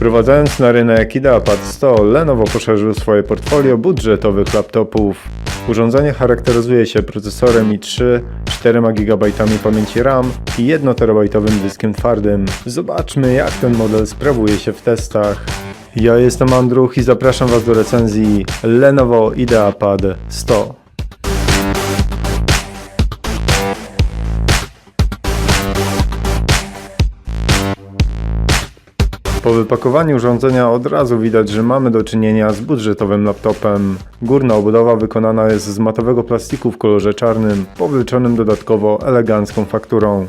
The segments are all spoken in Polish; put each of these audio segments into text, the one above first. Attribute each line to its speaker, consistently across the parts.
Speaker 1: Wprowadzając na rynek IdeaPad 100, Lenovo poszerzył swoje portfolio budżetowych laptopów. Urządzenie charakteryzuje się procesorem i3, 4 GB pamięci RAM i 1 TB dyskiem twardym. Zobaczmy jak ten model sprawuje się w testach. Ja jestem Andruch i zapraszam Was do recenzji Lenovo IdeaPad 100. Po wypakowaniu urządzenia od razu widać, że mamy do czynienia z budżetowym laptopem. Górna obudowa wykonana jest z matowego plastiku w kolorze czarnym, powleczonym dodatkowo elegancką fakturą.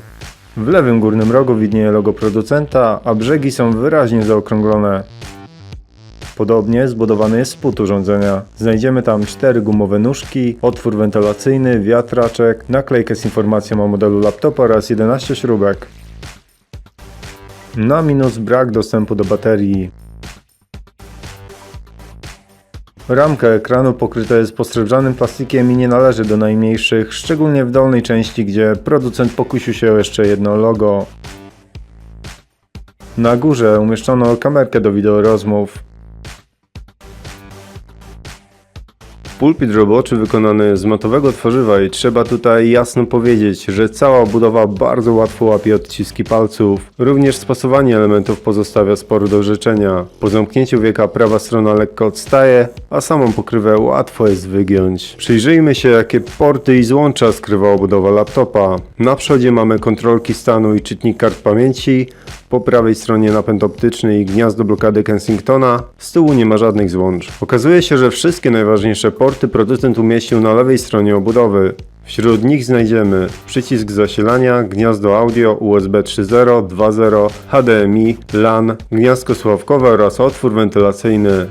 Speaker 1: W lewym górnym rogu widnieje logo producenta, a brzegi są wyraźnie zaokrąglone. Podobnie zbudowany jest spód urządzenia. Znajdziemy tam cztery gumowe nóżki, otwór wentylacyjny, wiatraczek, naklejkę z informacją o modelu laptopa oraz 11 śrubek. Na minus brak dostępu do baterii. Ramka ekranu pokryta jest posrebrzanym plastikiem i nie należy do najmniejszych, szczególnie w dolnej części, gdzie producent pokusił się jeszcze jedno logo. Na górze umieszczono kamerkę do wideorozmów. Pulpit roboczy wykonany z matowego tworzywa i trzeba tutaj jasno powiedzieć, że cała budowa bardzo łatwo łapie odciski palców. Również spasowanie elementów pozostawia sporo do życzenia. Po zamknięciu wieka prawa strona lekko odstaje, a samą pokrywę łatwo jest wygiąć. Przyjrzyjmy się jakie porty i złącza skrywa obudowa laptopa. Na przodzie mamy kontrolki stanu i czytnik kart pamięci, po prawej stronie napęd optyczny i gniazdo blokady Kensingtona, z tyłu nie ma żadnych złącz. Okazuje się, że wszystkie najważniejsze porty producent umieścił na lewej stronie obudowy. Wśród nich znajdziemy przycisk zasilania, gniazdo audio USB 3.0, 2.0, HDMI, LAN, gniazdko słuchawkowe oraz otwór wentylacyjny.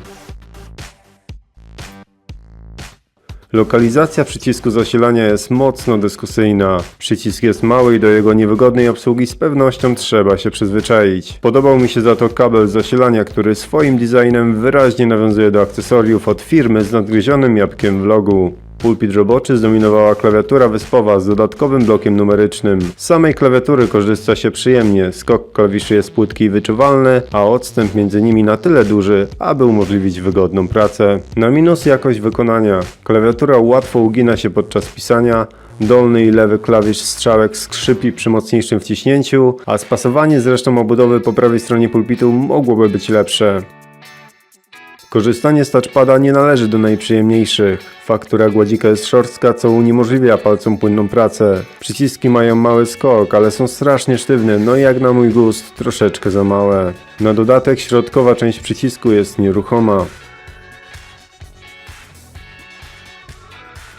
Speaker 1: Lokalizacja przycisku zasilania jest mocno dyskusyjna. Przycisk jest mały i do jego niewygodnej obsługi z pewnością trzeba się przyzwyczaić. Podobał mi się za to kabel zasilania, który swoim designem wyraźnie nawiązuje do akcesoriów od firmy z nadgryzionym jabłkiem w logu. Pulpit roboczy zdominowała klawiatura wyspowa z dodatkowym blokiem numerycznym. Z samej klawiatury korzysta się przyjemnie, skok klawiszy jest płytki i wyczuwalny, a odstęp między nimi na tyle duży, aby umożliwić wygodną pracę. Na minus jakość wykonania. Klawiatura łatwo ugina się podczas pisania, Dolny i lewy klawisz strzałek skrzypi przy mocniejszym wciśnięciu, a spasowanie z resztą obudowy po prawej stronie pulpitu mogłoby być lepsze. Korzystanie z touchpada nie należy do najprzyjemniejszych. Faktura gładzika jest szorstka, co uniemożliwia palcom płynną pracę. Przyciski mają mały skok, ale są strasznie sztywne, no i jak na mój gust, troszeczkę za małe. Na dodatek środkowa część przycisku jest nieruchoma.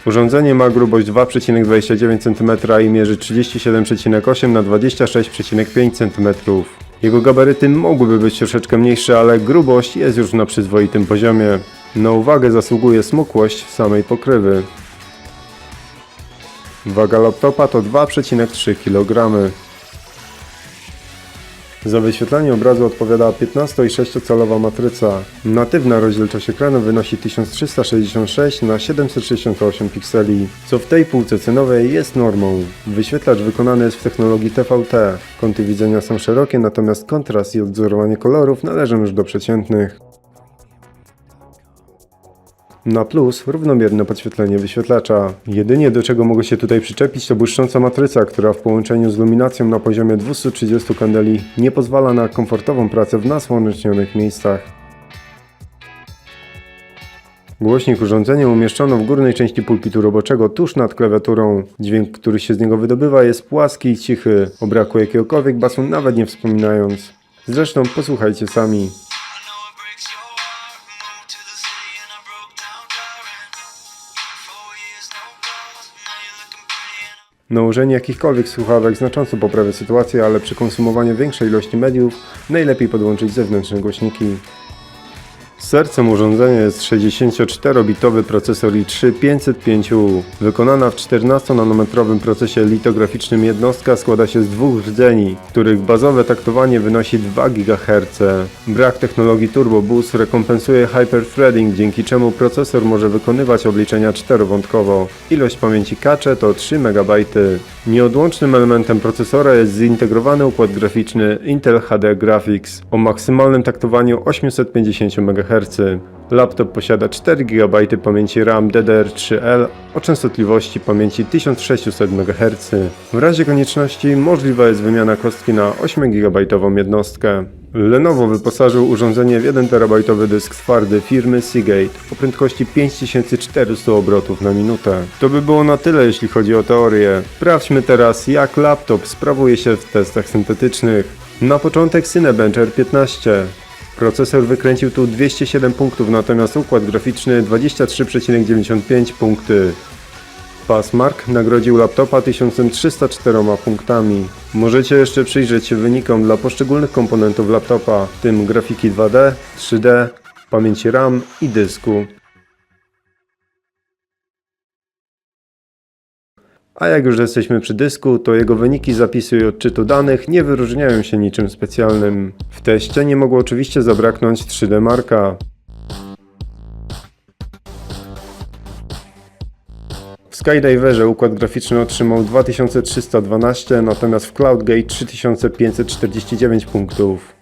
Speaker 1: Urządzenie ma grubość 2,29 cm i mierzy 37,8 na 26,5 cm. Jego gabaryty mogłyby być troszeczkę mniejsze, ale grubość jest już na przyzwoitym poziomie. Na uwagę zasługuje smukłość samej pokrywy. Waga laptopa to 2,3 kg. Za wyświetlanie obrazu odpowiada 15,6 calowa matryca. Natywna rozdzielczość ekranu wynosi 1366 na 768 pikseli, co w tej półce cenowej jest normą. Wyświetlacz wykonany jest w technologii TVT. Kąty widzenia są szerokie, natomiast kontrast i odwzorowanie kolorów należą już do przeciętnych. Na plus równomierne podświetlenie wyświetlacza. Jedynie do czego mogę się tutaj przyczepić to błyszcząca matryca, która w połączeniu z luminacją na poziomie 230 kandeli nie pozwala na komfortową pracę w nasłonecznionych miejscach. Głośnik urządzenia umieszczono w górnej części pulpitu roboczego tuż nad klawiaturą. Dźwięk, który się z niego wydobywa jest płaski i cichy, o braku jakiegokolwiek basu nawet nie wspominając. Zresztą posłuchajcie sami. Nałożenie jakichkolwiek słuchawek znacząco poprawia sytuację, ale przy konsumowaniu większej ilości mediów najlepiej podłączyć zewnętrzne głośniki. Sercem urządzenia jest 64-bitowy procesor i3 505U. Wykonana w 14-nanometrowym procesie litograficznym jednostka składa się z dwóch rdzeni, których bazowe taktowanie wynosi 2 GHz. Brak technologii Turbo Boost rekompensuje hyperthreading, dzięki czemu procesor może wykonywać obliczenia czterowątkowo. Ilość pamięci cache to 3 MB. Nieodłącznym elementem procesora jest zintegrowany układ graficzny Intel HD Graphics o maksymalnym taktowaniu 850 MHz. Laptop posiada 4 GB pamięci RAM DDR3L o częstotliwości pamięci 1600 MHz. W razie konieczności możliwa jest wymiana kostki na 8 GB jednostkę. Lenovo wyposażył urządzenie w 1 TB dysk twardy firmy Seagate o prędkości 5400 obrotów na minutę. To by było na tyle jeśli chodzi o teorię. Sprawdźmy teraz jak laptop sprawuje się w testach syntetycznych. Na początek Cinebench R15. Procesor wykręcił tu 207 punktów, natomiast układ graficzny 23,95 punkty. Passmark nagrodził laptopa 1304 punktami. Możecie jeszcze przyjrzeć się wynikom dla poszczególnych komponentów laptopa, w tym grafiki 2D, 3D, pamięci RAM i dysku. A jak już jesteśmy przy dysku, to jego wyniki zapisu i odczytu danych nie wyróżniają się niczym specjalnym. W teście nie mogło oczywiście zabraknąć 3D Marka. W Skydiverze układ graficzny otrzymał 2312, natomiast w CloudGate 3549 punktów.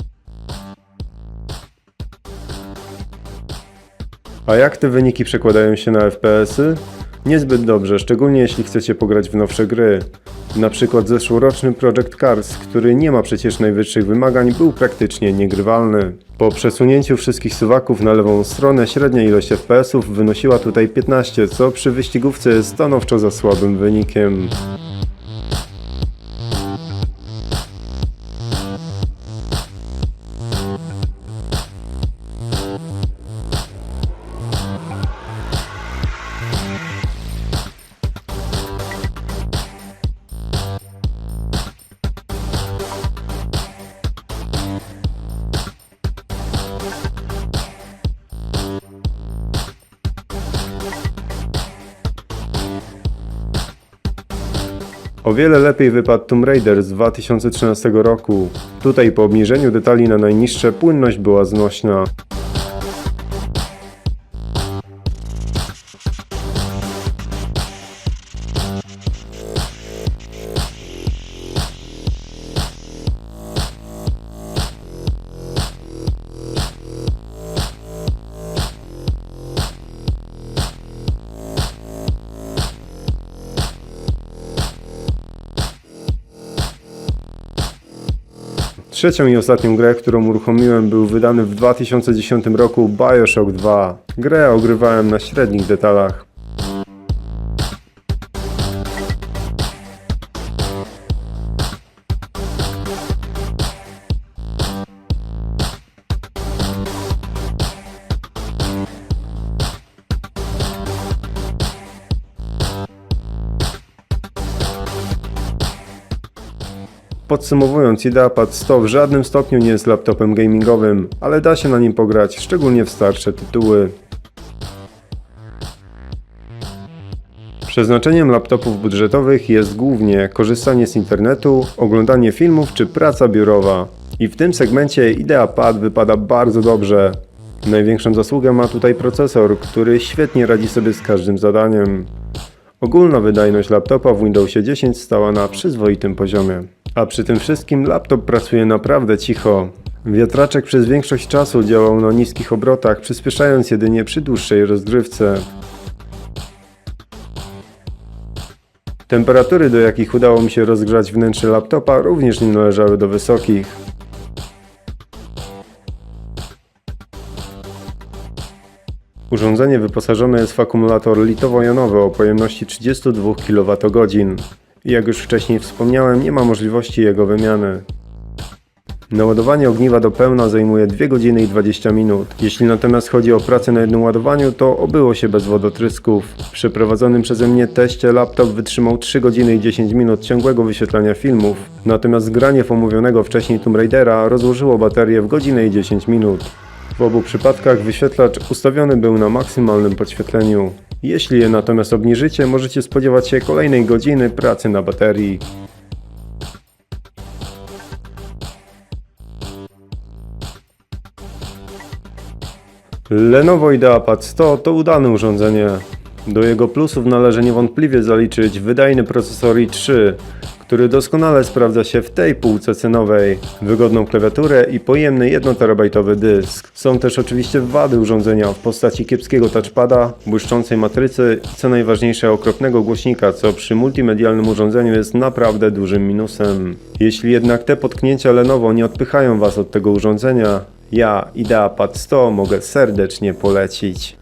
Speaker 1: A jak te wyniki przekładają się na FPS-y? Niezbyt dobrze, szczególnie jeśli chcecie pograć w nowsze gry. Na przykład zeszłoroczny Project Cars, który nie ma przecież najwyższych wymagań, był praktycznie niegrywalny. Po przesunięciu wszystkich suwaków na lewą stronę średnia ilość FPS-ów wynosiła tutaj 15, co przy wyścigówce jest stanowczo za słabym wynikiem. O wiele lepiej wypadł Tomb Raider z 2013 roku. Tutaj po obniżeniu detali na najniższe płynność była znośna. Trzecią i ostatnią grę, którą uruchomiłem, był wydany w 2010 roku Bioshock 2. Grę ogrywałem na średnich detalach. Podsumowując, IdeaPad 100 w żadnym stopniu nie jest laptopem gamingowym, ale da się na nim pograć, szczególnie w starsze tytuły. Przeznaczeniem laptopów budżetowych jest głównie korzystanie z internetu, oglądanie filmów czy praca biurowa. I w tym segmencie IdeaPad wypada bardzo dobrze. Największą zasługę ma tutaj procesor, który świetnie radzi sobie z każdym zadaniem. Ogólna wydajność laptopa w Windowsie 10 stała na przyzwoitym poziomie. A przy tym wszystkim laptop pracuje naprawdę cicho. Wiatraczek przez większość czasu działał na niskich obrotach, przyspieszając jedynie przy dłuższej rozgrywce. Temperatury, do jakich udało mi się rozgrzać wnętrze laptopa, również nie należały do wysokich. Urządzenie wyposażone jest w akumulator litowo-jonowy o pojemności 32 kWh. Jak już wcześniej wspomniałem, nie ma możliwości jego wymiany. Naładowanie ogniwa do pełna zajmuje 2 godziny i 20 minut. Jeśli natomiast chodzi o pracę na jednym ładowaniu, to obyło się bez wodotrysków. W przeprowadzonym przeze mnie teście laptop wytrzymał 3 godziny i 10 minut ciągłego wyświetlania filmów, natomiast granie w omówionego wcześniej Tomb Raidera rozłożyło baterię w godzinę i 10 minut. W obu przypadkach wyświetlacz ustawiony był na maksymalnym podświetleniu. Jeśli je natomiast obniżycie, możecie spodziewać się kolejnej godziny pracy na baterii. Lenovo IdeaPad 100 to udane urządzenie. Do jego plusów należy niewątpliwie zaliczyć wydajny procesor i3, który doskonale sprawdza się w tej półce cenowej, wygodną klawiaturę i pojemny 1TB dysk. Są też oczywiście wady urządzenia w postaci kiepskiego touchpada, błyszczącej matrycy i co najważniejsze okropnego głośnika, co przy multimedialnym urządzeniu jest naprawdę dużym minusem. Jeśli jednak te potknięcia Lenovo nie odpychają Was od tego urządzenia, ja IdeaPad 100 mogę serdecznie polecić.